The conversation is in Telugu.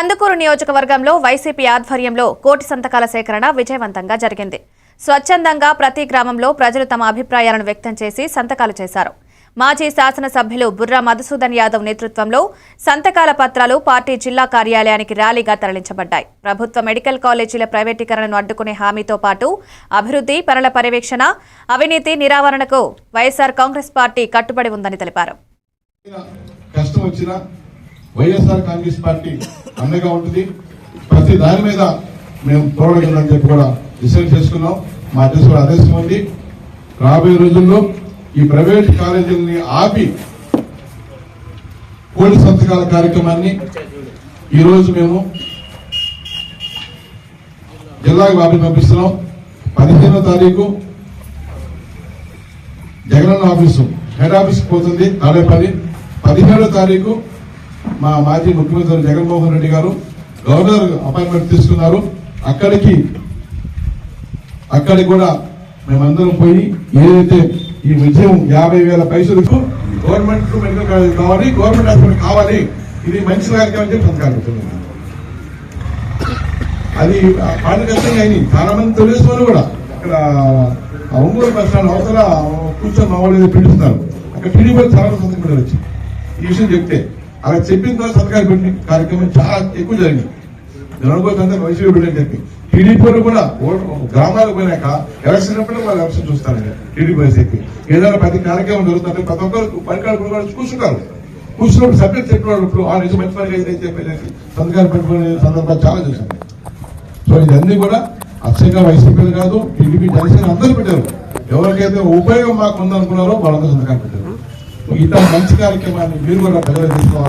కందుకూరు నియోజకవర్గంలో వైసీపీ ఆధ్వర్యంలో కోటి సంతకాల సేకరణ విజయవంతంగా జరిగింది. స్వచ్ఛందంగా ప్రతి గ్రామంలో ప్రజలు తమ అభిప్రాయాలను వ్యక్తం చేసి సంతకాలు చేశారు. మాజీ శాసనసభ్యులు బుర్రా మధుసూదన్ యాదవ్ నేతృత్వంలో సంతకాల పత్రాలు పార్టీ జిల్లా కార్యాలయానికి ర్యాలీగా తరలించబడ్డాయి. ప్రభుత్వ మెడికల్ కాలేజీల ప్రైవేటీకరణను అడ్డుకునే హామీతో పాటు అభివృద్ధి పనుల పర్యవేక్షణ అవినీతి నిరావరణకు వైఎస్ఆర్ కాంగ్రెస్ పార్టీ కట్టుబడి ఉందని తెలిపారు. వైఎస్ఆర్ కాంగ్రెస్ పార్టీ అండగా ఉంటుంది. ప్రతి దాని మీద మేము తోడగలని చెప్పి కూడా డిసైడ్ చేసుకున్నాం. మా అధ్యక్ష కూడా ఆదేశం ఉంది. రాబోయే రోజుల్లో ఈ ప్రైవేట్ కాలేజీలని ఆపి కోటి సంతకాల కార్యక్రమాన్ని ఈరోజు మేము జిల్లాకు వాపి పంపిస్తున్నాం. పదిహేనో తారీఖు జగనన్న ఆఫీసు హెడ్ ఆఫీస్ పోతుంది తాడేపల్లి. పదిహేడో తారీఖు మా మాజీ ముఖ్యమంత్రి జగన్మోహన్ రెడ్డి గారు గవర్నర్ అపాయింట్మెంట్ తీసుకున్నారు. అక్కడికి అక్కడికి కూడా మేమందరం పోయి ఏదైతే ఈ విజయం యాభై వేల పైసలకు గవర్నమెంట్ మెడికల్ కాలేజ్ కావాలి గవర్నమెంట్ హాస్పిటల్ కావాలి ఇది మంచి కార్యక్రమం అని చెప్పి సంతకాలు అది అది పాండకష్టంగా అయింది. చాలా మంది తెలుగుదేశం వాళ్ళు కూడా ఇక్కడ ఒంగోలు బస్ స్టాండ్ అవసరం కూర్చొని మా వాళ్ళు పిలుస్తున్నారు. అక్కడ టీడీపీ చాలా మంది సంతకం వచ్చి ఈ విషయం చెప్తే అలా చెప్పిన తర్వాత సంతకాలు పెట్టిన కార్యక్రమం చాలా ఎక్కువ జరిగింది. జనగోతంతా వైసీపీ బిడ్డని చెప్పి టీడీపీలు కూడా గ్రామాలకు పోయినాక ఎలక్షన్ అప్పుడు వాళ్ళు ఎలక్షన్ చూస్తారు టీడీపీ వైసీపీ. ఏదైనా ప్రతి కార్యక్రమం జరుగుతుంటే ప్రతి ఒక్కరు పనికాడు కూడా కూర్చుంటారు. కూర్చున్నప్పుడు సబ్జెక్ట్ చెప్పినప్పుడు ఆ నిజం మంచి పని అయితే చెప్పేసి సంతకాలు పెట్టుకునే సందర్భాలు చాలా చూసాను సో ఇదన్నీ కూడా అక్షయంగా వైసీపీలు కాదు టీడీపీ జనసేన అందరూ పెట్టారు. ఎవరికైతే ఉపయోగం మాకు ఉందనుకున్నారో వాళ్ళందరూ సంతకాలు పెట్టారు. ఇట్లా మంచి కార్యక్రమాన్ని మీరు కూడా ప్రజలు తీసుకోవాలి